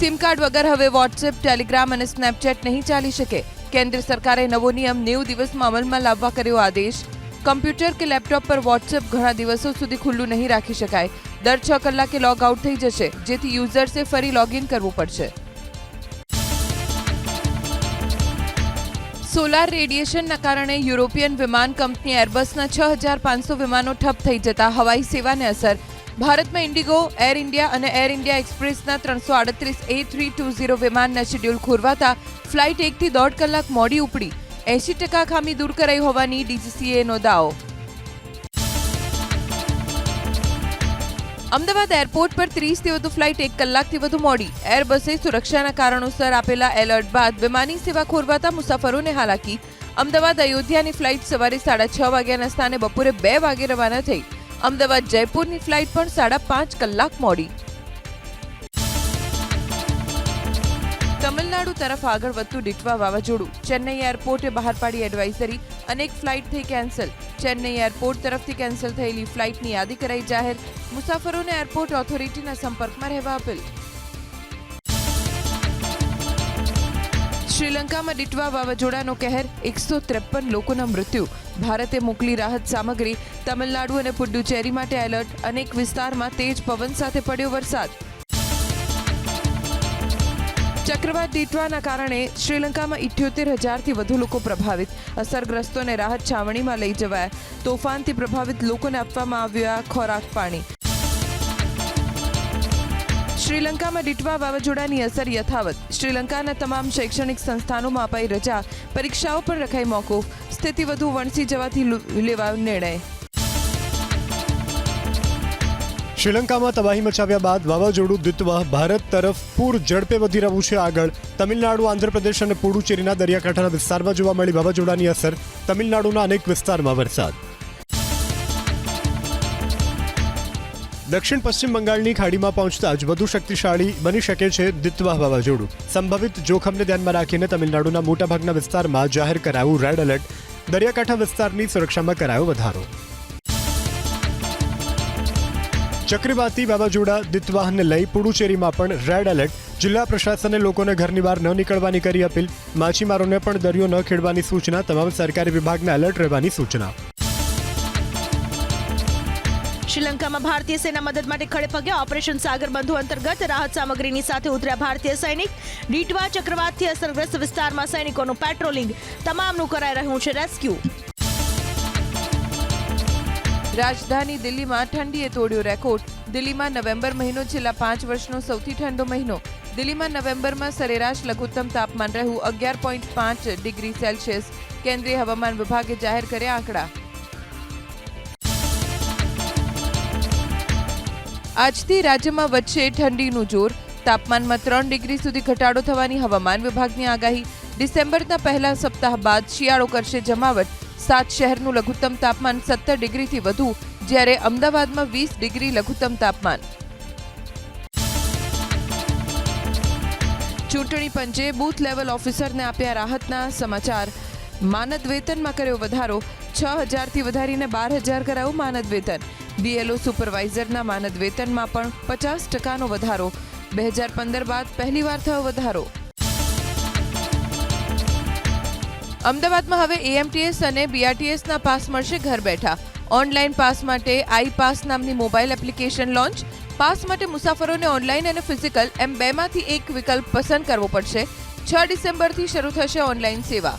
Sim card વગર હવે WhatsApp Telegram અને સ્નેપચેટ નહીં ચાલી શકે. કેન્દ્ર સરકારે નવો નિયમ નેવું દિવસમાં અમલમાં લાવવા કર્યો આદેશ. કમ્પ્યુટર કે લેપટોપ પર વોટ્સએપ ઘણા દિવસો સુધી ખુલ્લું નહીં રાખી શકાય. દર છ કલાકે લોગ આઉટ થઈ જશે, જેથી યુઝર્સે ફરી લોગિન કરવું પડશે. સોલાર રેડિયેશનના કારણે યુરોપિયન વિમાન કંપની એરબસના છ હજાર પાંચસો વિમાનો ઠપ થઈ જતા હવાઈ સેવાને અસર. ભારતમાં ઇન્ડિગો, એર ઇન્ડિયા અને એર ઇન્ડિયા એક્સપ્રેસના ત્રણસો આડત્રીસ એ થ્રી ટુ ઝીરો વિમાનના શેડ્યુલ ખોરવાતા ફ્લાઇટ એકથી દોઢ કલાક મોડી ઉપડી. એંશી ટકા ખામી દૂર કરાઈ હોવાની ડીજીસીએનો દાવો. અમદાવાદ એરપોર્ટ પર ત્રીસથી વધુ ફ્લાઇટ એક કલાકથી વધુ મોડી. એરબસે સુરક્ષાના કારણોસર આપેલા એલર્ટ બાદ વિમાની સેવા ખોરવાતા મુસાફરોને હાલાકી. અમદાવાદ અયોધ્યાની ફ્લાઇટ સવારે સાડા છ વાગ્યાના સ્થાને બપોરે બે વાગે રવાના થઈ. અમદાવાદ જયપુરની ફ્લાઇટ પણ સાડા પાંચ કલાક મોડી. તમિલનાડુ તરફ આગળ વધતું ડીટવા વાવાઝોડું. ચેન્નઈ એરપોર્ટે બહાર પાડી એડવાઇઝરી અનેક ફ્લાઇટ થઈ કેન્સલ. ચેન્નઈ એરપોર્ટ તરફથી કેન્સલ થયેલી ફ્લાઇટની યાદી કરાઈ જાહેર. મુસાફરોને એરપોર્ટ ઓથોરિટીના સંપર્કમાં રહેવા અપીલ. શ્રીલંકામાં ડિટવા વાવાઝોડાનો કહેર એકસો ત્રેપન લોકોના મૃત્યુ. ભારતે મોકલી રાહત સામગ્રી, તમિલનાડુ અને પુડ્ડુચેરી માટે એલર્ટ, અનેક વિસ્તારમાં તેજ પવન સાથે પડ્યો વરસાદ. ચક્રવાત ડીટવાના કારણે શ્રીલંકામાં ઇઠ્યોતેર હજારથી વધુ લોકો પ્રભાવિત. અસરગ્રસ્તોને રાહત છાવણીમાં લઈ જવાયા. તોફાનથી પ્રભાવિત લોકોને આપવામાં આવ્યા ખોરાક પાણી. શ્રીલંકામાં ડીટવા વાવાઝોડાની અસર યથાવત. શ્રીલંકાના તમામ શૈક્ષણિક સંસ્થાનોમાં અપાઈ રજા, પરીક્ષાઓ પણ રખાઈ મોકૂફ સ્થિતિ વધુ વણસી જવાથી લેવા નિર્ણય. શ્રીલંકામાં તબાહી મચાવ્યા બાદ વાવાઝોડું દિત્વા ભારત તરફ પૂર ઝડપે વધી રહ્યું છે આગળ. તમિલનાડુ, આંધ્રપ્રદેશ અને પુડુચેરીના દરિયાકાંઠાના વિસ્તારમાં જોવા મળી વાવાઝોડાની અસર. તમિલનાડુના અનેક વિસ્તારમાં વરસાદ. દક્ષિણ પશ્ચિમ બંગાળની ખાડીમાં પહોંચતા જ વધુ શક્તિશાળી બની શકે છે દિત્વા વાવાઝોડું સંભવિત જોખમને ધ્યાનમાં રાખીને તમિલનાડુના મોટાભાગના વિસ્તારમાં જાહેર કરાયું રેડ એલર્ટ. દરિયાકાંઠા વિસ્તારની સુરક્ષામાં કરાયો વધારો. ચક્રવાતી વાવાઝોડા દિત્વાહને લઈ પુડુચેરીમાં પણ રેડ એલર્ટ. જિલ્લા પ્રશાસને લોકોને ઘરની બહાર ન નીકળવાની કરી અપીલ. માછીમારોને પણ દરિયો ન ખેડવાની સૂચના. તમામ સરકારી વિભાગને એલર્ટ રહેવાની સૂચના. શ્રીલંકામાં ભારતીય સેના મદદ માટે ખડે પગે ઓપરેશન સાગર બંધુ અંતર્ગત રાહત સામગ્રીની સાથે ઉતર્યા ભારતીય સૈનિક. ડીટવા ચક્રવાતથી અસરગ્રસ્ત વિસ્તારમાં સૈનિકોનું પેટ્રોલિંગ તમામનું કરાઈ રહ્યું છે રેસ્ક્યુ. રાજધાની દિલ્હીમાં ઠંડીએ તોડ્યો રેકોર્ડ. દિલ્હીમાં નવેમ્બર મહિનો છેલ્લા પાંચ વર્ષનો સૌથી ઠંડો મહિનો. દિલ્હીમાં નવેમ્બરમાં સરેરાશ લઘુત્તમ તાપમાન રહ્યું અગિયાર પોઈન્ટ પાંચ ડિગ્રી સેલ્સિયસ. કેન્દ્રીય હવામાન વિભાગે જાહેર કર્યા આંકડા. આજથી રાજ્યમાં વધશે ઠંડીનું જોર. તાપમાનમાં ત્રણ ડિગ્રી સુધી ઘટાડો થવાની હવામાન વિભાગની આગાહી. ડિસેમ્બરના પહેલા સપ્તાહ બાદ શિયાળો કરશે જમાવટ. સાત શહેરનું લઘુત્તમ તાપમાન સત્તર ડિગ્રીથી વધુ, જ્યારે અમદાવાદમાં વીસ ડિગ્રી લઘુત્તમ તાપમાન. ચૂંટણી પંચે બૂથ લેવલ ઓફિસરને આપ્યા રાહતના સમાચાર. માનદ વેતનમાં કર્યો વધારો. છ હજારથી વધારીને બાર હજાર કરાયું માનદ વેતન બીએલઓ સુપરવાઇઝરના માનદ વેતનમાં પણ પચાસ ટકાનો વધારો. બે હજાર પંદર બાદ પહેલીવાર થયો વધારો. અમદાવાદમાં હવે એએમટીએસ અને બીઆરટીએસના પાસ મળશે ઘર બેઠા. ઓનલાઈન પાસ માટે આઈ પાસ નામની મોબાઈલ એપ્લિકેશન લોન્ચ. પાસ માટે મુસાફરોને ઓનલાઈન અને ફિઝિકલ એમ બેમાંથી એક વિકલ્પ પસંદ કરવો પડશે. છ ડિસેમ્બરથી શરૂ થશે ઓનલાઈન સેવા.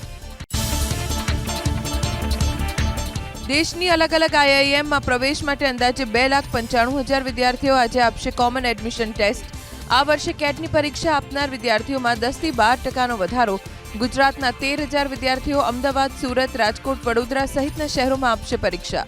દેશની અલગ અલગ આઈઆઈએમમાં પ્રવેશ માટે અંદાજે બે લાખ પંચાણું હજાર વિદ્યાર્થીઓ આજે આપશે કોમન એડમિશન ટેસ્ટ આ વર્ષે કેટની પરીક્ષા આપનાર વિદ્યાર્થીઓમાં દસથી બાર ટકાનો વધારો. ગુજરાતના તેર હજાર વિદ્યાર્થીઓ અમદાવાદ, સુરત, રાજકોટ, વડોદરા સહિતના શહેરોમાં આપશે પરીક્ષા.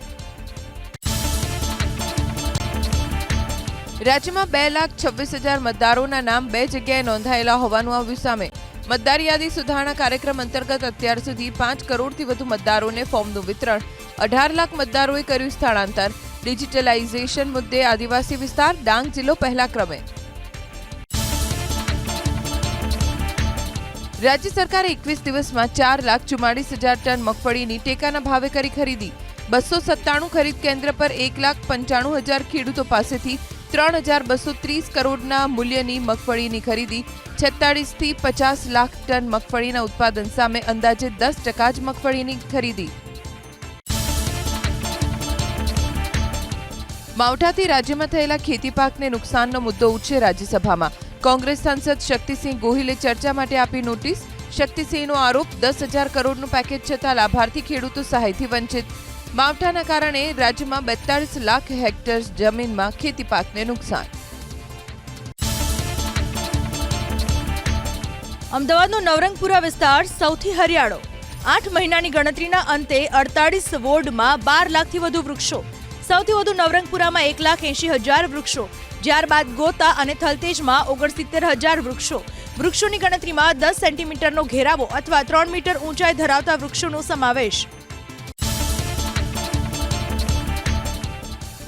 રાજ્યમાં બે લાખ છવ્વીસ હજાર મતદારોના નામ બે જગ્યાએ નોંધાયેલા હોવાનું આવ્યું સામે. મતદાર યાદી સુધારણા કાર્યક્રમ અંતર્ગત અત્યાર સુધી પાંચ કરોડથી વધુ મતદારોને ફોર્મનું વિતરણ. અઢાર લાખ મતદારોએ કર્યું સ્થળાંતર. ડિજિટલાઇઝેશન મુદ્દે આદિવાસી વિસ્તાર, ડાંગ જિલ્લો પહેલા ક્રમે. રાજ્ય સરકારે એકવીસ દિવસમાં ચાર લાખ ચુમ્માળીસ હજાર ટન મગફળીની ટેકાના ભાવે કરી ખરીદી. બસો સત્તાણું ખરીદ કેન્દ્ર પર એક લાખ પંચાણું હજાર ખેડૂતો પાસેથી ત્રણ હજાર બસો ત્રીસ કરોડના મૂલ્યની મગફળીની ખરીદી, છેતાળીસથી પચાસ લાખ ટન મગફળીના ઉત્પાદન સામે અંદાજે દસ ટકા જ મગફળીની ખરીદી. માવઠાથી રાજ્યમાં થયેલા ખેતી પાકને નુકસાનનો મુદ્દો ઉઠશે રાજ્યસભામાં. કોંગ્રેસ સાંસદ શક્તિસિંહ ગોહિલે ચર્ચા માટે આપી નોટિસ. શક્તિસિંહનો આરોપ, દસ હજાર કરોડનું પેકેજ છતાં લાભાર્થી ખેડૂતો સહાયથી વંચિત. માવઠાના કારણે રાજ્યમાં બેતાળીસ લાખ હેક્ટર જમીનમાં ખેતી પાકને નુકસાન. અમદાવાદનો નવરંગપુરા વિસ્તાર સૌથી હરિયાળો. આઠ મહિનાની ગણતરીના અંતે અડતાળીસ વોર્ડમાં બાર લાખથી વધુ વૃક્ષો. સૌથી વધુ નવરંગપુરામાં એક લાખ એંશી હજાર વૃક્ષો. ત્યારબાદ ગોતા અને થલતેજમાં ઓગણસિત્તેર હજાર વૃક્ષો. વૃક્ષોની ગણતરીમાં દસ સેન્ટીમીટરનો ઘેરાવો અથવા ત્રણ મીટર ઊંચાઈ ધરાવતા વૃક્ષોનો સમાવેશ.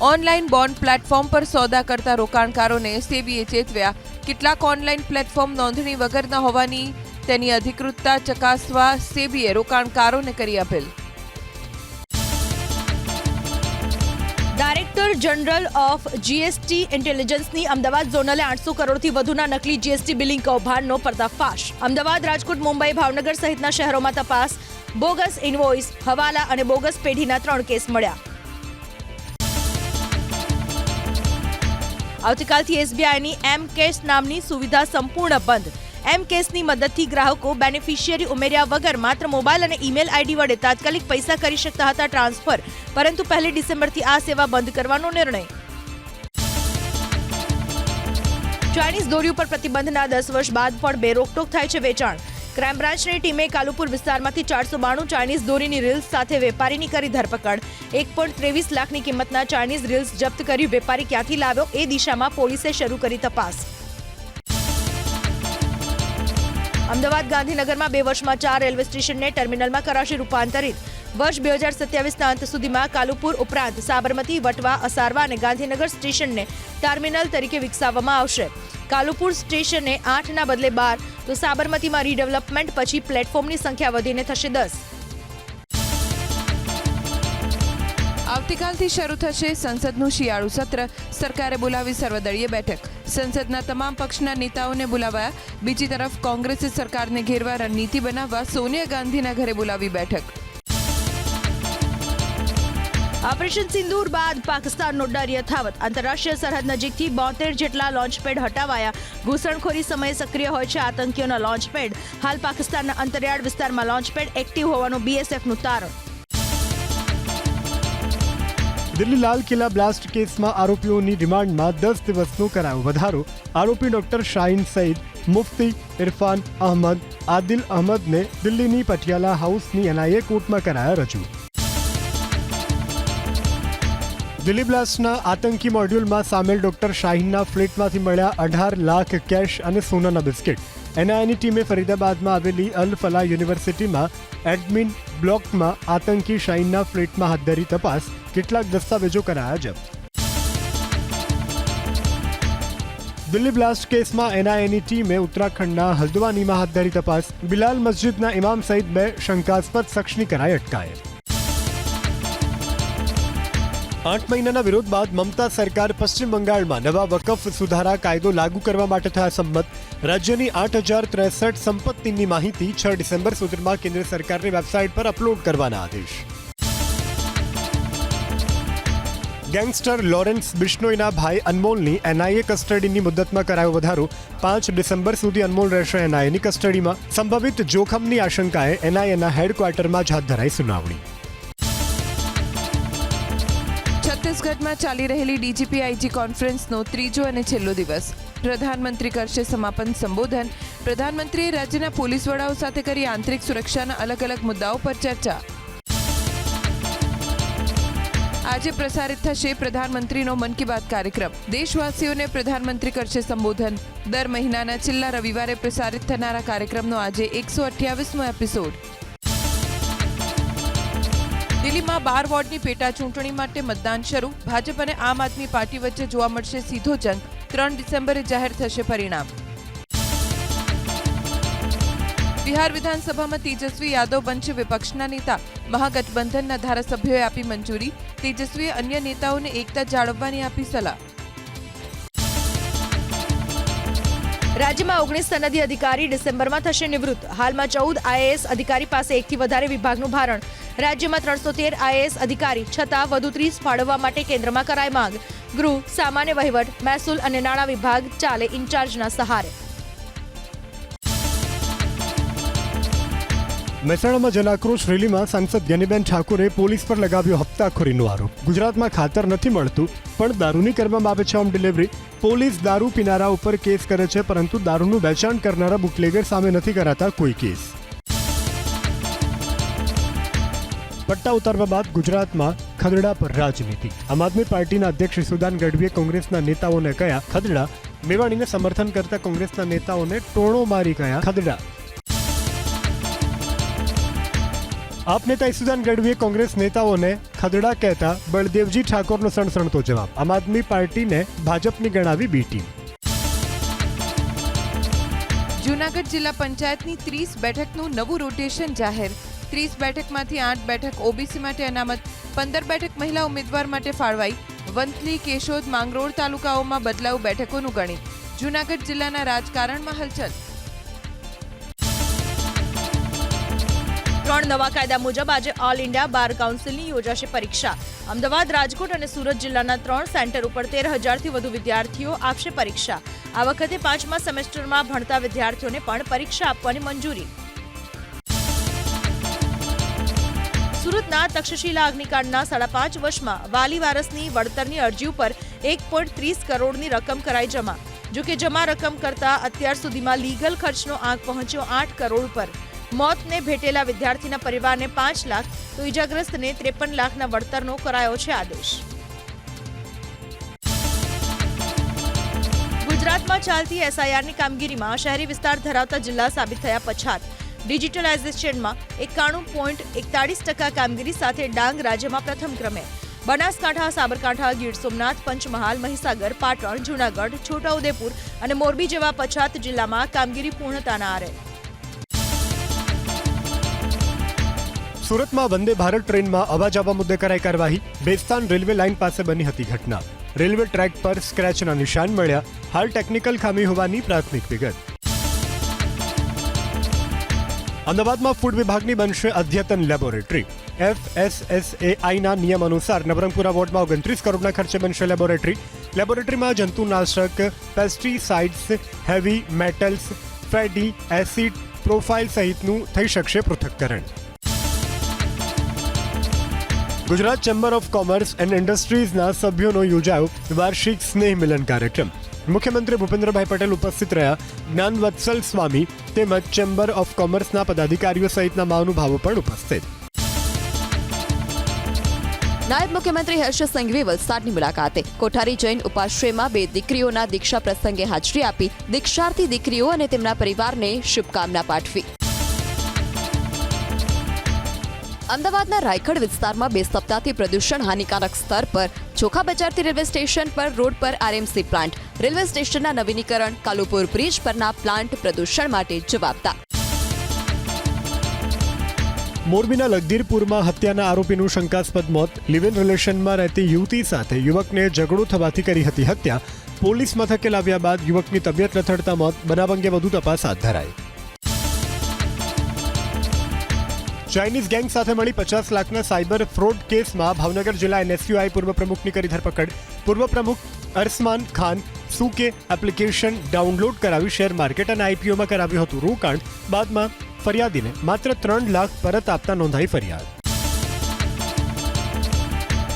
ઓનલાઈન બોન્ડ પ્લેટફોર્મ પર સોદા કરતા રોકાણકારોને સેબીએ ચેતવ્યા. કેટલાક ઓનલાઈન પ્લેટફોર્મ નોંધણી વગરના હોવાની તેની અધિકૃતતા ચકાસવા સેબીએ રોકાણકારોને કરી અપીલ. ડાયરેક્ટર જનરલ ઓફ જીએસટી ઇન્ટેલિજન્સની અમદાવાદ ઝોનલે આઠસો કરોડથી વધુના નકલી જીએસટી બિલિંગ કૌભાંડનો પર્દાફાશ. અમદાવાદ, રાજકોટ, મુંબઈ, ભાવનગર સહિતના શહેરોમાં તપાસ. બોગસ ઇનવોઇસ, હવાલા અને બોગસ પેઢીના ત્રણ કેસ મળ્યા. આવતીકાલથી એસબીઆઈની એમ કેશ નામની સુવિધા સંપૂર્ણ બંધ. એમ કેસની મદદથી ગ્રાહકો બેનિફિશિયરી ઉમેર્યા વગર માત્ર મોબાઈલ અને ઈમેલ આઈડી વડે તાત્કાલિક પૈસા કરી શકતા હતા ટ્રાન્સફર, પરંતુ પહેલી ડિસેમ્બરથી આ સેવા બંધ કરવાનો નિર્ણય. ચાઇનીઝ દોરી ઉપર પ્રતિબંધના દસ વર્ષ બાદ પણ બે રોકટોક થાય છે વેચાણ. ક્રાઇમ બ્રાન્ચની ટીમે કાલુપુર વિસ્તારમાંથી ચારસો બાણું ચાઇનીઝ દોરીની રીલ્સ સાથે વેપારીની કરી ધરપકડ. એક પોઈન્ટ ત્રેવીસ લાખની કિંમતના ચાઇનીઝ રીલ્સ જપ્ત કરી વેપારી ક્યાંથી લાવ્યો એ દિશામાં પોલીસે શરૂ કરી તપાસ. અમદાવાદ ગાંધીનગરમાં બે વર્ષમાં ચાર રેલવે સ્ટેશનને ટર્મિનલમાં કરાશે રૂપાંતરિત. વર્ષ બે હજાર સત્યાવીસના અંત સુધીમાં કાલુપુર ઉપરાંત સાબરમતી, વટવા, અસારવા અને ગાંધીનગર સ્ટેશનને ટર્મિનલ તરીકે વિકસાવવામાં આવશે. કાલુપુર સ્ટેશને આઠના બદલે બાર, તો સાબરમતીમાં રીડેવલપમેન્ટ પછી પ્લેટફોર્મની સંખ્યા વધીને થશે દસ. આવતીકાલથી શરૂ થશે સંસદનું શિયાળુ સત્ર. સરકારે બોલાવી સર્વદળીય બેઠક. સંસદના તમામ પક્ષના નેતાઓને બોલાવાયા. બીજી તરફ કોંગ્રેસે સરકારને ઘેરવા રણનીતિ બનાવવા સોનિયા ગાંધીના ઘરે બોલાવી બેઠક. ઓપરેશન સિંદૂર બાદ પાકિસ્તાનનો ડર યથાવત. આંતરરાષ્ટ્રીય સરહદ નજીકથી બોતેર જેટલા લોન્ચપેડ હટાવાયા. ઘૂસણખોરી સમયે સક્રિય હોય છે આતંકીઓના લોન્ચપેડ. હાલ પાકિસ્તાનના અંતરિયાળ વિસ્તારમાં લોન્ચપેડ એક્ટિવ હોવાનું બીએસએફનું તારણ. દિલ્હી લાલ કિલ્લા બ્લાસ્ટ કેસમાં આરોપીઓની રિમાન્ડમાં દસ દિવસનો કરાયો વધારો. આરોપી ડોક્ટર શાહીન સઈદ, મુફતી ઇરફાન અહમદ, આદિલ અહમદને દિલ્હીની પટિયાલા હાઉસની એનઆઈએ કોર્ટમાં કરાયા રજૂ. દિલ્હી બ્લાસ્ટના આતંકી મોડ્યુલમાં સામેલ ડોક્ટર શાહીનના ફ્લેટમાંથી મળ્યા અઢાર લાખ કેશ અને સોનાના બિસ્કિટ. એનઆઈની ટીમે ફરીદાબાદમાં આવેલી અલ ફલા યુનિવર્સિટીમાં એડમિન બ્લોકમાં આતંકી શાહીનના ફ્લેટમાં હાથ ધરી તપાસ. કેટલાક દસ્તાવેજો કરાયા જપ્ત દિલ્હી બ્લાસ્ટ કેસમાં એનઆઈએની ટીમે ઉત્તરાખંડના હલ્દવાનીમાં હાથ ધરી તપાસ. બિલાલ મસ્જિદના ઇમામ સહિત બે શંકાસ્પદ શખ્સની કરાઈ અટકાયત. આઠ મહિનાના વિરોધ બાદ મમતા સરકાર પશ્ચિમ બંગાળમાં નવા વકફ સુધારા કાયદો લાગુ કરવા માટે થયા સંમત. રાજ્યની આઠ હજાર ત્રેસઠ સંપત્તિની માહિતી છ ડિસેમ્બર સુધીમાં કેન્દ્ર સરકારની વેબસાઇટ પર અપલોડ કરવાના આદેશ. ગેંગસ્ટર લોરેન્સ બિશ્નોઈના ભાઈ અનમોલની એનઆઈએ કસ્ટડીની મુદતમાં કરાયો વધારો. પાંચ ડિસેમ્બર સુધી અનમોલ રહેશે એનઆઈએની કસ્ટડીમાં. સંભવિત જોખમની આશંકાએ એનઆઈએના હેડક્વાર્ટરમાં જ હાથ ધરાઈ સુનાવણી. છત્તીસગઢમાં ચાલી રહેલી ડીજીપી આઈજી કોન્ફરન્સનો ત્રીજો અને છેલ્લો દિવસ. પ્રધાનમંત્રી કરશે સમાપન સંબોધન. પ્રધાનમંત્રીએ રાજ્યના પોલીસ વડાઓ સાથે કરી આંતરિક સુરક્ષાના અલગ અલગ મુદ્દાઓ પર ચર્ચા. આજે પ્રસારિત થશે પ્રધાનમંત્રીનો મન કી બાત કાર્યક્રમ. દેશવાસીઓને પ્રધાનમંત્રી કરશે સંબોધન. દર મહિનાના છેલ્લા રવિવારે પ્રસારિત થનારા કાર્યક્રમનો આજે એકસો અઠ્યાવીસમો એપિસોડ. દિલ્હીમાં બાર વોર્ડની પેટા ચૂંટણી માટે મતદાન શરૂ. ભાજપ અને આમ આદમી પાર્ટી વચ્ચે જોવા મળશે સીધો જંગ. ત્રણ ડિસેમ્બરે જાહેર થશે પરિણામ. બિહાર વિધાનસભામાં તેજસ્વી યાદવ બનશે વિપક્ષના નેતા. મહાગઠબંધનના ધારાસભ્યોએ આપી મંજૂરી. તેજસ્વીએ અન્ય નેતાઓને એકતા જાળવવાની આપી સલાહ. રાજ્યમાં ઓગણીસ સનદી અધિકારી ડિસેમ્બરમાં થશે નિવૃત્ત. હાલમાં ચૌદ આઈએએસ અધિકારી પાસે એકથી વધારે વિભાગનું ભારણ. રાજ્યમાં ત્રણસો તેર આઈએએસ અધિકારી, છતાં વધુ ત્રીસ ફાળવવા માટે કેન્દ્રમાં કરાય માંગ. ગૃહ, સામાન્ય વહીવટ, મહેસૂલ અને નાણાં વિભાગ ચાલે ઇન્ચાર્જના સહારે. મહેસાણામાં જનાક્રોશ રેલીમાં સાંસદ જ્ઞાનીબેન ઠાકોરે પોલીસ પર લગાવ્યો હપ્તાખોરીનો આરોપ. ગુજરાતમાં ખાતર નથી મળતું, પણ દારૂની કરવામાં આવે છે હોમ ડિલિવરી પોલીસ દારૂ પીનારા ઉપર કેસ કરે છે, પરંતુ દારૂનું વેચાણ કરનારા બુકલેગર સામે નથી કરાતા કોઈ કેસ. પટ્ટા ઉતારવા બાદ ગુજરાતમાં ખદડા પર રાજનીતિ. આમ આદમી પાર્ટીના અધ્યક્ષ સુદાન ગઢવીએ કોંગ્રેસના નેતાઓને કહ્યા, ખદડા. મેવાણીને સમર્થન કરતા કોંગ્રેસના નેતાઓને ટોણો મારી ગયા, ખદડા. આપ નેતા ઈસુદાન ગઢવીએ કોંગ્રેસ નેતાઓને ખદડા કહેતા બળદેવજી ઠાકોરનો સણસણતો જવાબ. આમ આદમી પાર્ટીને ભાજપની ગણાવી બી ટીમ. જૂનાગઢ જિલ્લા પંચાયતની ત્રીસ બેઠકનું નવું રોટેશન જાહેર. ત્રીસ બેઠકમાંથી આઠ બેઠક ઓબીસી માટે અનામત, પંદર બેઠક મહિલા ઉમેદવાર માટે ફાળવાઈ. વંથલી, કેશોદ, માંગરોળ તાલુકાઓમાં બદલાવ બેઠકોનું ગણિત. જૂનાગઢ જિલ્લાના રાજકારણમાં હલચલ. ત્રણ નવા કાયદા મુજબ આજે ઓલ ઇન્ડિયા બાર કાઉન્સિલની યોજાશે પરીક્ષા. અમદાવાદ, રાજકોટ અને સુરત જિલ્લાના ત્રણ સેન્ટર ઉપર તેર હજારથી વધુ વિદ્યાર્થીઓ આપશે પરીક્ષા. આ વખતે પાંચમા સેમેસ્ટરમાં ભણતા વિદ્યાર્થીઓને પણ પરીક્ષા આપવાની મંજૂરી. સુરતના તક્ષશિલા અગ્નિકાંડના સાડા પાંચ વર્ષમાં વાલી વારસની વળતરની અરજી ઉપર એક પોઈન્ટ ત્રીસ કરોડની રકમ કરાઈ જમા. જો કે જમા રકમ કરતા અત્યાર સુધીમાં લીગલ ખર્ચનો આંક પહોંચ્યો આઠ કરોડ ઉપર. મોતને ભેટેલા વિદ્યાર્થીના પરિવારને પાંચ લાખ, તો ઇજાગ્રસ્તને ત્રેપન લાખના વળતરનો કરાયો છે આદેશ. ગુજરાતમાં ચાલતી એસઆઈઆરની કામગીરીમાં શહેરી વિસ્તાર ધરાવતા જિલ્લા સાબિત થયા પછાત. ડિજિટલાઇઝેશનમાં એકાણું પોઈન્ટ એકતાળીસ ટકા કામગીરી સાથે ડાંગ રાજ્યમાં પ્રથમ ક્રમે. બનાસકાંઠા, સાબરકાંઠા, ગીર સોમનાથ, પંચમહાલ, મહીસાગર, પાટણ, જૂનાગઢ, છોટાઉદેપુર અને મોરબી જેવા પછાત જિલ્લામાં કામગીરી પૂર્ણતાના આરે. સુરતમાં વંદે ભારત ટ્રેનમાં અવાજ આવવા મુદ્દે કરાઈ કાર્યવાહી. બેસ્તાન રેલવે લાઇન પાસે બની હતી ઘટના. રેલવે ટ્રેક પર સ્ક્રેચના નિશાન મળ્યા. હાલ ટેકનિકલ ખામી હોવાની પ્રાથમિક વિગત. અમદાવાદમાં ફૂડ વિભાગની બનશે અદ્યતન લેબોરેટરી. એફએસએસએઆઈના નિયમ અનુસાર નવરંગપુરા વોર્ડમાં ઓગણત્રીસ કરોડના ખર્ચે બનશે લેબોરેટરી. લેબોરેટરીમાં જંતુનાશક pesticides, heavy metals, fatty acid profile સહિતનું થઈ શકશે પૃથ્થકરણ Gujarat chamber of commerce and ઇન્ડસ્ટ્રીઝના સભ્યોનો યોજાયો વાર્ષિક સ્નેહ મિલન કાર્યક્રમ. મુખ્યમંત્રી ભૂપેન્દ્રભાઈ પટેલ ઉપસ્થિત રહ્યા જ્ઞાનવત્સલ સ્વામી તેમજ ચેમ્બર ઓફ કોમર્સના પદાધિકારીઓ સહિતના મહાનુભાવો પણ ઉપસ્થિત. નાયબ મુખ્યમંત્રી હર્ષ સંઘવી વલસાડની મુલાકાતે. કોઠારી જૈન ઉપાશ્રયમાં બે દીકરીઓના દીક્ષા પ્રસંગે હાજરી આપી દીક્ષાર્થી દીકરીઓ અને તેમના પરિવારને શુભકામના પાઠવી. અમદાવાદના રાયખડ વિસ્તારમાં બે સપ્તાહથી પ્રદૂષણ હાનિકારક સ્તર પર ચોખા બજારથી રેલવે સ્ટેશન પર રોડ પર આરએમસી પ્લાન્ટ. રેલવે સ્ટેશનના નવીનીકરણ, કાલુપુર બ્રિજ પરના પ્લાન્ટ પ્રદૂષણ માટે જવાબદાર. મોરબીના લગધીરપુરમાં હત્યાના આરોપીનું શંકાસ્પદ મોત. લિવિંગ ઇન રિલેશનમાં રહેતી યુવતી સાથે યુવકને ઝઘડો થવાથી કરી હતી હત્યા. પોલીસ મથકે લાવ્યા બાદ યુવકની તબિયત લથડતા મોત. બનાવ અંગે વધુ તપાસ હાથ ધરાઈ. ચાઇનીઝ ગેંગ સાથે મળી પચાસ લાખના સાયબર ફ્રોડ કેસમાં ભાવનગર જિલ્લા એનએસયુઆઈ પૂર્વ પ્રમુખની કરી ધરપકડ. પૂર્વ પ્રમુખ અરસમાન ખાન સુકે એપ્લિકેશન ડાઉનલોડ કરાવી શેર માર્કેટ અને આઈપીઓમાં કરાવ્યું હતું રોકાણ. બાદમાં ફરિયાદીને માત્ર ત્રણ લાખ પરત આપતા નોંધાઈ ફરિયાદ.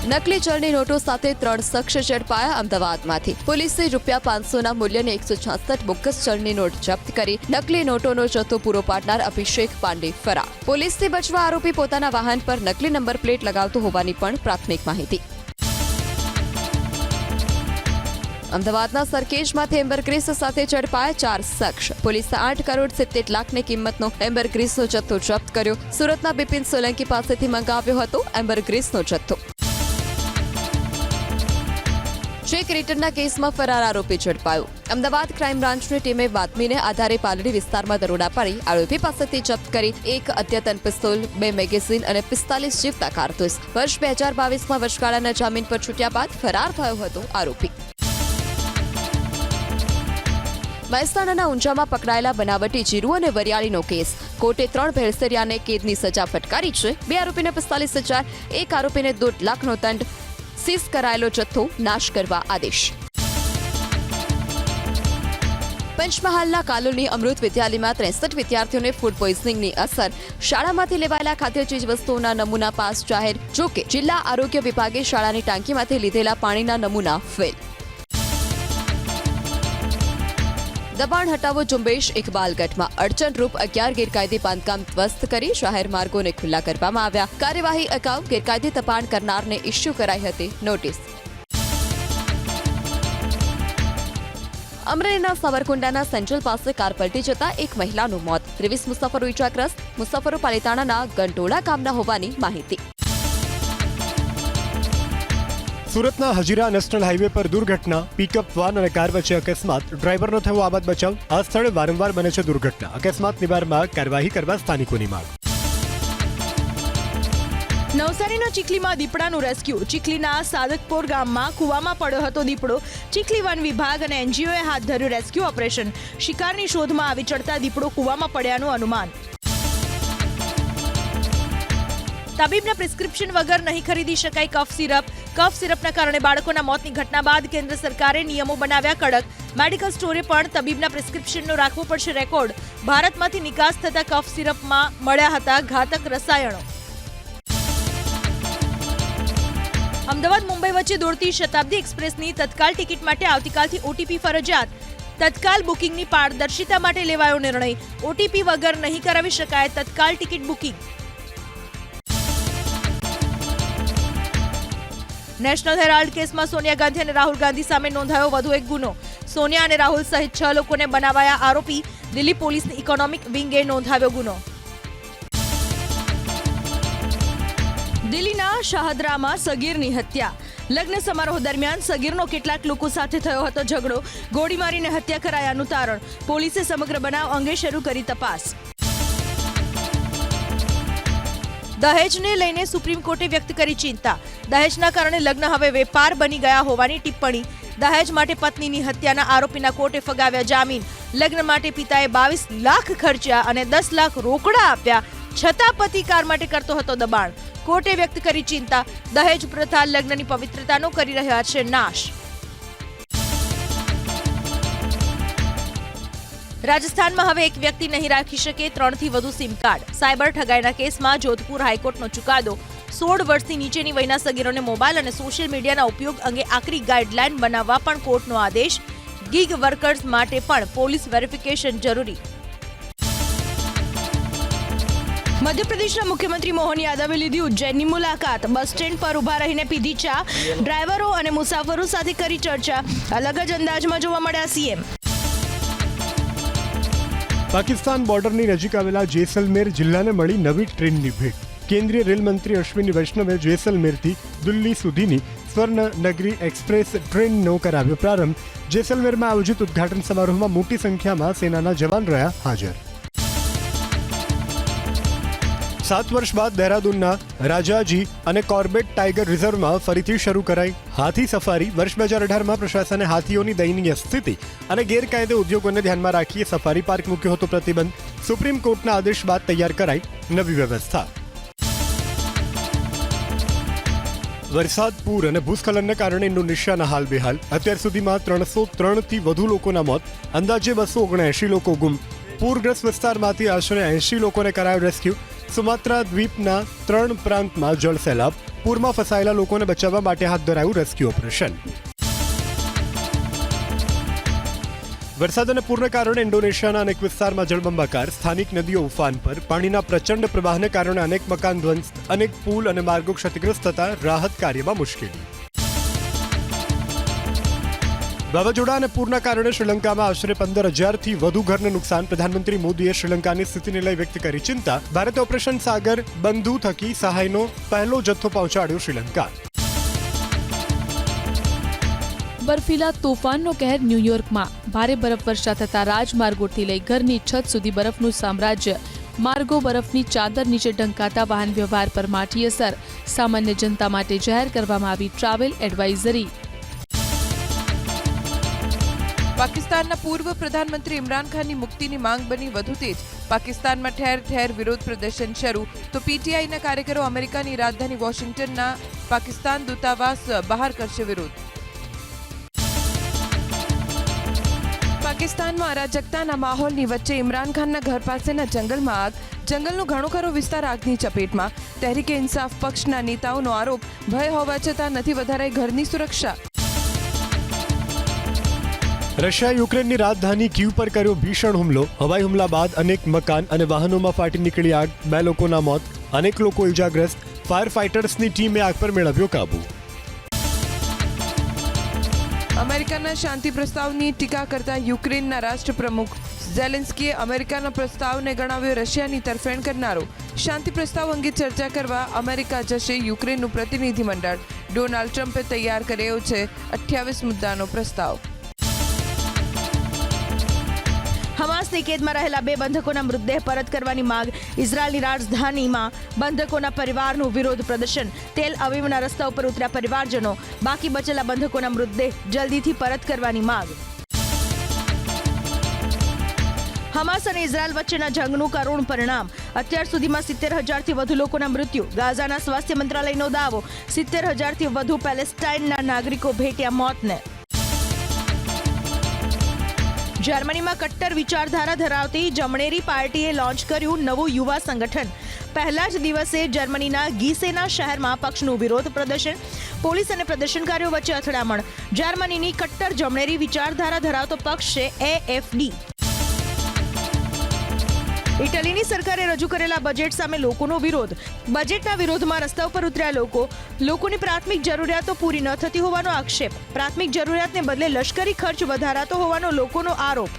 નકલી ચલણી નોટો સાથે ત્રણ શખ્સ ઝડપાયા અમદાવાદમાંથી. પોલીસે રૂપિયા પાંચસોના મૂલ્યની એકસો છાસઠ બોગસ ચલણી નોટ જપ્ત કરી નકલી નોટોનો જથ્થો પૂરો પાડનાર અભિષેક પાંડે ફરાર. પોલીસથી બચવા આરોપી પોતાના વાહન પર નકલી નંબર પ્લેટ લગાવતો હોવાની પણ પ્રાથમિક માહિતી. અમદાવાદના સરખેજમાંથી એમ્બરગ્રીસ સાથે ઝડપાયા ચાર શખ્સ. પોલીસે આઠ કરોડ સિત્તેર લાખની કિંમતનો એમ્બરગ્રીસનો જથ્થો જપ્ત કર્યો. સુરતના બિપિન સોલંકી પાસેથી મંગાવ્યો હતો એમ્બરગ્રીસનો જથ્થો. ચેક રિટર્નના કેસમાં ફરાર આરોપી ઝડપાયો. અમદાવાદ ક્રાઇમ બ્રાન્ચની ટીમે બાતમીને આધારે પાલડી વિસ્તારમાં દરોડા પાડી આરોપી પાસેથી જપ્ત કરી એક અદ્યતન પિસ્તોલ, બે મેગેઝીન અને પિસ્તાલીસ જીવતા કારતૂસ. વર્ષ બે હજાર બાવીસમાં વચગાળાના જામીન પર છૂટ્યા બાદ ફરાર થયો હતો આરોપી. મહેસાણાના ઊંઝામાં પકડાયેલા બનાવટી જીરું અને વરિયાળીનો કેસ. કોર્ટે ત્રણ ભેળસેરિયાને કેદની સજા ફટકારી છે. બે આરોપીને પિસ્તાલીસ હજાર, એક આરોપીને દોઢ લાખનો દંડ. સીઝ કરાયેલો જથ્થો નાશ કરવા આદેશ પંચમહાલના કાલોલની અમૃત વિદ્યાલયમાં ત્રેસઠ વિદ્યાર્થીઓને ફૂડ પોઈઝનિંગની અસર. શાળામાંથી લેવાયેલા ખાદ્ય ચીજવસ્તુઓના નમૂના પાસ જાહેર, જોકે જિલ્લા આરોગ્ય વિભાગે શાળાની ટાંકીમાંથી લીધેલા પાણીના નમૂના ફેલ દબાણ હટાવો ઝુંબેશ ઇકબાલગઢમાં અડચણરૂપ અગિયાર ગેરકાયદે બાંધકામ ધ્વસ્ત કરી જાહેર માર્ગોને ખુલ્લા કરવામાં આવ્યા. કાર્યવાહી અગાઉ ગેરકાયદે દબાણ કરનારને ઇસ્યુ કરાઈ હતી નોટિસ. અમરેલીના સાવરકુંડાના સેન્ટ્રલ પાસે કાર પલટી જતા એક મહિલાનું મોત. ત્રેવીસ મુસાફરો ઇજાગ્રસ્ત મુસાફરો પાલિતાણાના ગંટોળા ગામના હોવાની માહિતી. સુરતના હજીરા નેશનલ હાઈવે પર દુર્ઘટના પિકઅપ વાન અને કાર વચ્ચે અકસ્માત. ડ્રાઈવરનો થયો આબાદ બચાવ. આ સ્થળે વારંવાર બને છે દુર્ઘટના. અકસ્માત નિવારમાં કાર્યવાહી કરવા સ્થાનિકોની માંગ. નવસારીના ચીખલીમાં દીપડાનું રેસ્ક્યુ. ચીખલીના સાદકપોર ગામમાં કૂવામાં પડ્યો હતો દીપડો. ચીખલી વન વિભાગ અને એનજીઓએ હાથ ધર્યું રેસ્ક્યુ ઓપરેશન. શિકારની શોધમાં આવી ચડતા દીપડો કૂવામાં પડ્યાનું અનુમાન. તબીબના પ્રિસ્ક્રિપ્શન વગર નહીં ખરીદી શકાય કફ સિરપ. કફ સિરપના કારણે બાળકોના મોતની ઘટના બાદ કેન્દ્ર સરકારે નિયમો બનાવ્યા કડક. મેડિકલ સ્ટોરે પણ તબીબના પ્રિસ્ક્રિપ્શનનો રાખવો પડશે રેકોર્ડ. ભારતમાંથી નિકાસ થતા કફ સિરપમાં મળ્યા હતા ઘાતક રસાયણો. અમદાવાદ, મુંબઈ વચ્ચે દોડતી શતાબ્દી એક્સપ્રેસની તત્કાલ ટિકિટ માટે આવતીકાલથી ઓટીપી ફરજિયાત. તત્કાલ બુકિંગની પારદર્શિતા માટે લેવાયો નિર્ણય. ઓટીપી વગર નહીં કરાવી શકાય tatkal ticket booking. National Herald કેસમાં સોનિયા ગાંધી અને રાહુલ ગાંધી સામે નોંધાયો વધુ એક ગુનો. સોનિયા અને રાહુલ સહિત છ લોકોને બનાવાયા આરોપી. દિલ્હી પોલીસની ઇકોનોમિક વિંગે નોંધાવ્યો ગુનો. દિલ્હીના શાહદરામાં સગીરની હત્યા. લગ્ન સમારોહ દરમિયાન સગીરનો કેટલાક લોકો સાથે થયો હતો ઝઘડો. ગોળી મારીને હત્યા કરાયાનું તારણ. પોલીસે સમગ્ર બનાવ અંગે શરૂ કરી તપાસ. દહેજને લઈને સુપ્રીમ કોર્ટે વ્યક્ત કરી ચિંતા. દહેજના કારણે લગ્ન હવે વેપાર બની ગયા હોવાની ટિપ્પણી. દહેજ માટે પત્નીની હત્યાના આરોપીના કોર્ટે ફગાવ્યા જામીન. લગ્ન માટે પિતાએ બાવીસ લાખ ખર્ચ્યા અને દસ લાખ રોકડા આપ્યા. છતાં પતિ કાર માટે કરતો હતો દબાણ. કોર્ટે વ્યક્ત કરી ચિંતા. દહેજ પ્રથા લગ્નની પવિત્રતાનો કરી રહ્યા છે નાશ. રાજસ્થાનમાં હવે એક વ્યક્તિ નહીં રાખી શકે, ત્રણથી વધુ સિમ કાર્ડ. સાયબર ઠગાઈના કેસમાં જોધપુર હાઈકોર્ટનો ચુકાદો. સોળ વર્ષથી નીચેની વયના સગીરોને મોબાઈલ અને સોશિયલ મીડિયાના ઉપયોગ અંગે આકરી ગાઈડલાઈન બનાવવા પણ કોર્ટનો આદેશ. ગીગ વર્કર્સ માટે પણ પોલીસ વેરિફિકેશન જરૂરી. મધ્યપ્રદેશના મુખ્યમંત્રી મોહન યાદવે લીધી ઉજ્જૈનની મુલાકાત. બસ સ્ટેન્ડ પર ઊભા રહીને પીધી ચા. ડ્રાઈવરો અને મુસાફરો સાથે કરી ચર્ચા. અલગ જ અંદાજમાં જોવા મળ્યા સીએમ. પાકિસ્તાન બોર્ડરની નજીક આવેલા જેસલમેર જિલ્લાને મળી નવી ટ્રેનની ભેટ. કેન્દ્રીય રેલ મંત્રી અશ્વિની વૈષ્ણવે જેસલમેરથી દિલ્હી સુધીની સ્વર્ણ નગરી એક્સપ્રેસ ટ્રેનનો કરાવ્યો પ્રારંભ. જેસલમેરમાં આયોજિત ઉદ્ઘાટન સમારોહમાં મોટી સંખ્યામાં સેનાના જવાન રહ્યા હાજર. સાત વર્ષ બાદ દહેરાદૂનના રાજાજી અને કોર્બેટ ટાઈગર રિઝર્વમાં ફરીથી શરૂ કરાઈ હાથી સફારી. વર્ષ બે હજાર અઢારમાં પ્રશાસને હાથીઓની દયનીય સ્થિતિ અને ગેરકાયદે ઉદ્યોગોને ધ્યાનમાં રાખી સફારી પાર્ક મૂક્યો હતો પ્રતિબંધ. સુપ્રીમ કોર્ટના આદેશ બાદ તૈયાર કરાઈ નવી વ્યવસ્થા. વરસાદ, પૂર અને ભૂસ્ખલનને કારણે ઇન્ડોનેશિયાના હાલ બેહાલ અત્યાર સુધીમાં ત્રણસો ત્રણથી વધુ લોકોના મોત. અંદાજે બસો ઓગણએંશી લોકો ગુમ. પૂરગ્રસ્ત વિસ્તારમાંથી આશરે એંશી લોકોને કરાયો રેસ્ક્યુ. સુમાત્રા દ્વીપના ત્રણ પ્રાંતમાં જળ સૈલાબ, પૂરમાં ફસાયેલા લોકોને બચાવવા માટે હાથ ધરાયું રેસ્ક્યુ ઓપરેશન. વરસાદ અને પૂરને કારણે ઇન્ડોનેશિયાના અનેક વિસ્તારમાં જળબંબાકાર, સ્થાનિક નદીઓ ઉફાન પર, પાણીના પ્રચંડ પ્રવાહને કારણે અનેક મકાન ધ્વંસ, અનેક પુલ અને માર્ગો ક્ષતિગ્રસ્ત થતા રાહત કાર્યમાં મુશ્કેલી. વાવાઝોડા અને પૂરના કારણે શ્રીલંકામાં આશરે પંદર હજારથી વધુ ઘરને નુકસાન. પ્રધાનમંત્રી મોદીએ શ્રીલંકાની સ્થિતિને લઈ વ્યક્ત કરી ચિંતા. ભારતે ઓપરેશન સાગર બંધુ થકી સહાયનો પહેલો જથ્થો પહોંચાડ્યો શ્રીલંકા. બર્ફીલા તોફાનનો કહેર ન્યૂયોર્કમાં ભારે બરફવર્ષા થતા રાજમાર્ગોથી લઈ ઘરની છત સુધી બરફનું સામ્રાજ્ય. માર્ગો બરફની ચાદર નીચે ઢંકાતા વાહન વ્યવહાર પર માઠી અસર. સામાન્ય જનતા માટે જાહેર કરવામાં આવી ટ્રાવેલ એડવાઇઝરી. પાકિસ્તાનના પૂર્વ પ્રધાનમંત્રી ઇમરાન ખાનની મુક્તિની માંગ બની વધુ તેજ. પાકિસ્તાનમાં ઠેર ઠેર વિરોધ પ્રદર્શન શરૂ. તો પીટીઆઈના કાર્યકરો અમેરિકાની રાજધાની વોશિંગ્ટનના પાકિસ્તાન દૂતાવાસ બહાર કરશે વિરોધ. પાકિસ્તાનમાં અરાજકતાના માહોલની વચ્ચે ઇમરાન ખાનના ઘર પાસેના જંગલમાં આગ. જંગલનો ઘણો ખરો વિસ્તાર આગની ચપેટમાં. તહેરીકે ઇન્સાફ પક્ષના નેતાઓનો આરોપ. ભય હોવા છતાં નથી વધારાઈ ઘરની સુરક્ષા. રશિયાએ યુક્રેનની રાજધાની ક્યુ પર કર્યો ભીષણ હુમલો. હવાઈ હુમલા બાદ અનેક મકાન અને વાહનોમાં ફાટી નીકળી આગ, બે લોકોના મોત, અનેક લોકો ઇજાગ્રસ્ત ફાયર ફાઇટર્સની ટીમે આગ પર મેળવ્યો કાબુ. અમેરિકાના શાંતિ પ્રસ્તાવની ટીકા કરતા યુક્રેનના રાષ્ટ્રપ્રમુખ ઝેલેન્સ્કીએ અમેરિકાના પ્રસ્તાવને ગણાવ્યો રશિયાની તરફેણ કરનારો. શાંતિ પ્રસ્તાવ અંગે ચર્ચા કરવા અમેરિકા જશે યુક્રેનનું પ્રતિનિધિમંડળ. ડોનાલ્ડ ટ્રમ્પે તૈયાર કર્યો છે અઠ્યાવીસ મુદ્દાનો પ્રસ્તાવ. હમાસની કેદમાં રહેલા બે બંધકોના મૃતદેહ પરત કરવાની માંગ ઇઝરાયલની રાજધાનીમાં બંધકોના પરિવારનું વિરોધ પ્રદર્શન. તેલ અવિવના રસ્તા ઉપર ઉતર્યા પરિવારજનો. બાકી બચેલા બંધકોના મૃતદેહ જલ્દીથી પરત કરવાની માંગ. હમાસ અને ઇઝરાયલ વચ્ચેના જંગનું કરુણ પરિણામ. અત્યાર સુધીમાં સિત્તેર હજારથી વધુ લોકોના મૃત્યુ. ગાઝાના સ્વાસ્થ્ય મંત્રાલયનો દાવો. સિત્તેર હજારથી વધુ પેલેસ્ટાઇનના નાગરિકો ભેટ્યા મોતને. જર્મનીમાં કટ્ટર વિચારધારા ધરાવતી જમણેરી પાર્ટીએ લોન્ચ કર્યું નવું યુવા સંગઠન. પહેલા જ દિવસે જર્મનીના ગીસેના શહેરમાં પક્ષનું વિરોધ પ્રદર્શન, પોલીસ અને પ્રદર્શનકારીઓ વચ્ચે અથડામણ. જર્મનીની કટ્ટર જમણેરી વિચારધારા ધરાવતો પક્ષ છે એએફડી ઇટલીની સરકારે રજૂ કરેલા બજેટ સામે લોકોનો વિરોધ. બજેટના વિરોધમાં રસ્તા ઉપર ઉતર્યા લોકો. લોકોની પ્રાથમિક જરૂરિયાતો પૂરી ન થતી હોવાનો આક્ષેપ. પ્રાથમિક જરૂરિયાતને બદલે લશ્કરી ખર્ચ વધારાતો હોવાનો લોકોનો આરોપ.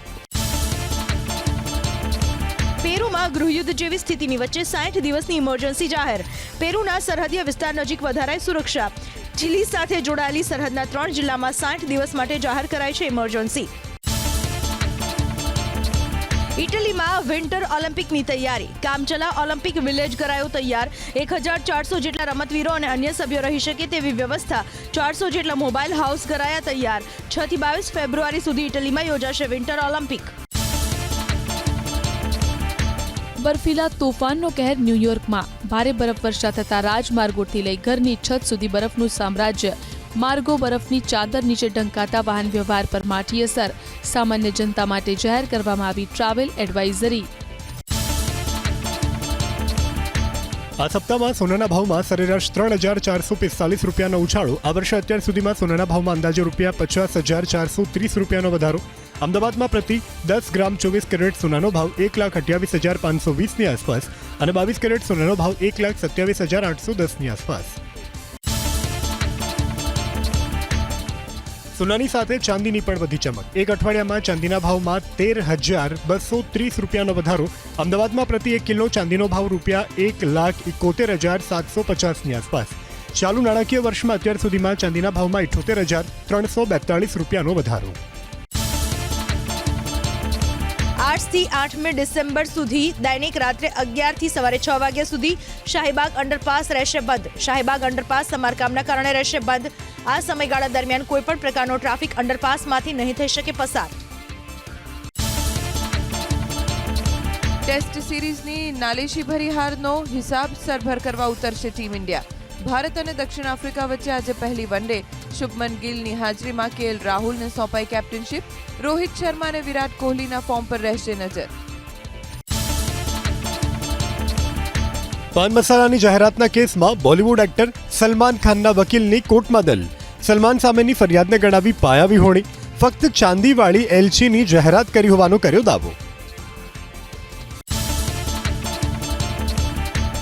પેરુમાં ગૃહયુદ્ધ જેવી સ્થિતિની વચ્ચે સાઠ દિવસની ઇમરજન્સી જાહેર. પેરુના સરહદીય વિસ્તાર નજીક વધારાય સુરક્ષા. ચીલી સાથે જોડાયેલી સરહદના ત્રણ જિલ્લામાં સાઠ દિવસ માટે જાહેર કરાઈ છે ઇમરજન્સી ઇટલીમાં વિન્ટર ઓલિમ્પિકની તૈયારી. કામચલા ઓલિમ્પિક વિલેજ કરાયો તૈયાર. એક હજાર ચારસો જેટલા રમતવીરો અને અન્ય સભ્યો રહી શકે તેવી વ્યવસ્થા ચારસો જેટલા મોબાઈલ હાઉસ કરાયા તૈયાર. છ થી બાવીસ ફેબ્રુઆરી સુધી ઇટલીમાં યોજાશે વિન્ટર ઓલિમ્પિક. બર્ફીલા તોફાનનો કહેર ન્યૂયોર્કમાં. ભારે બરફવર્ષા થતા રાજમાર્ગોથી લઈ ઘરની છત સુધી બરફનું સામ્રાજ્ય. માર્ગો બરફની ચાદર નીચે ઢંકાતા વાહન વ્યવહાર પર માઠી અસર. સામાન્ય જનતા માટે જાહેર કરવામાં આવી ટ્રાવેલ એડવાઇઝરી. આ સપ્તાહમાં સોનાના ભાવમાં સરેરાશ ત્રણ હજાર ચારસો પિસ્તાલીસ રૂપિયાનો ઉછાળો. આ વર્ષે અત્યાર સુધીમાં સોનાના ભાવમાં અંદાજે રૂપિયા પચાસ હજાર ચારસો ત્રીસ રૂપિયાનો વધારો. અમદાવાદમાં પ્રતિ દસ ગ્રામ ચોવીસ કેરેટ સોનાનો ભાવ એક લાખ અઠ્યાવીસ હજાર પાંચસો વીસની આસપાસ અને બાવીસ કેરેટ સોનાનો ભાવ એક લાખ સત્યાવીસ હજાર આઠસો દસની આસપાસ. સોનાની સાથે ચાંદીની પણ વધી ચમક. એક અઠવાડિયામાં ચાંદીના ભાવમાં તેર હજાર બસો ત્રીસ રૂપિયાનો વધારો. અમદાવાદમાં પ્રતિ એક કિલો ચાંદીનો ભાવ રૂપિયા એક લાખ એકોતેર હજાર સાતસો પચાસની આસપાસ. ચાલુ નાણાકીય વર્ષમાં અત્યાર સુધીમાં ચાંદીના ભાવમાં ઇઠોતેર હજાર ત્રણસો બેતાળીસ રૂપિયાનો વધારો. આઠથી આઠમી ડિસેમ્બર સુધી દૈનિક રાત્રે અગિયારથી સવારે છ વાગ્યા સુધી શાહીબાગ અંડરપાસ રહેશે બંધ. શાહીબાગ અંડરપાસ સમારકામના કારણે રહેશે બંધ. આ સમયગાળા દરમિયાન કોઈપણ પ્રકારનો ટ્રાફિક અંડરપાસમાંથી નહીં થઈ શકે પસાર. ટેસ્ટ સિરીઝની નાલેશીભરી હારનો હિસાબ સરભર કરવા ઉતરશે ટીમ ઇન્ડિયા. ભારત અને દક્ષિણ આફ્રિકા વચ્ચે આજે પહેલી વનડે. શુભમન ગિલની હાજરીમાં કેએલ રાહુલને સોંપાઈ કેપ્ટનશીપ. રોહિત શર્મા અને વિરાટ કોહલીના ફોર્મ પર રહેશે નજર. પાન મસાલાની જાહેરાતના કેસમાં બોલિવૂડ એક્ટર સલમાન ખાનના વકીલની કોર્ટમાં દલ સલમાન સામેની ફરિયાદને ગણાવી પાયા વિહોણી ફક્ત ચાંદીવાળી એલચીની જાહેરાત કરી હોવાનો કર્યો દાવો.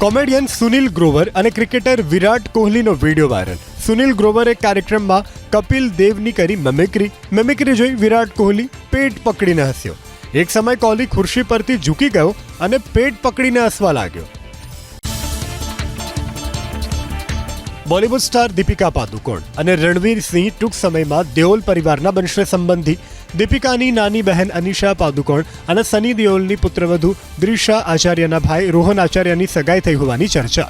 કોમેડિયન સુનિલ ગ્રોવર અને ક્રિકેટર વિરાટ કોહલીનો વીડિયો વાયરલ. સુનિલ ગ્રોવરે કાર્યક્રમમાં કપિલ દેવની કરી મેમિક્રી મેમિક્રી જોઈ વિરાટ કોહલી પેટ પકડીને હસ્યો. એક સમય કોહલી ખુરશી પરથી ઝૂકી ગયો અને પેટ પકડીને હસવા લાગ્યો. બોલિવૂડ સ્ટાર દીપિકા પાદુકોણ અને રણવીર સિંહ ટૂંક સમયમાં દેઓલ પરિવારના બનશે સંબંધી. દીપિકાની નાની બહેન અનિશા પાદુકોણ અને સની દેઓલની પુત્રવધુ દ્રિશા આચાર્યના ભાઈ રોહન આચાર્યની સગાઈ થઈ હોવાની ચર્ચા.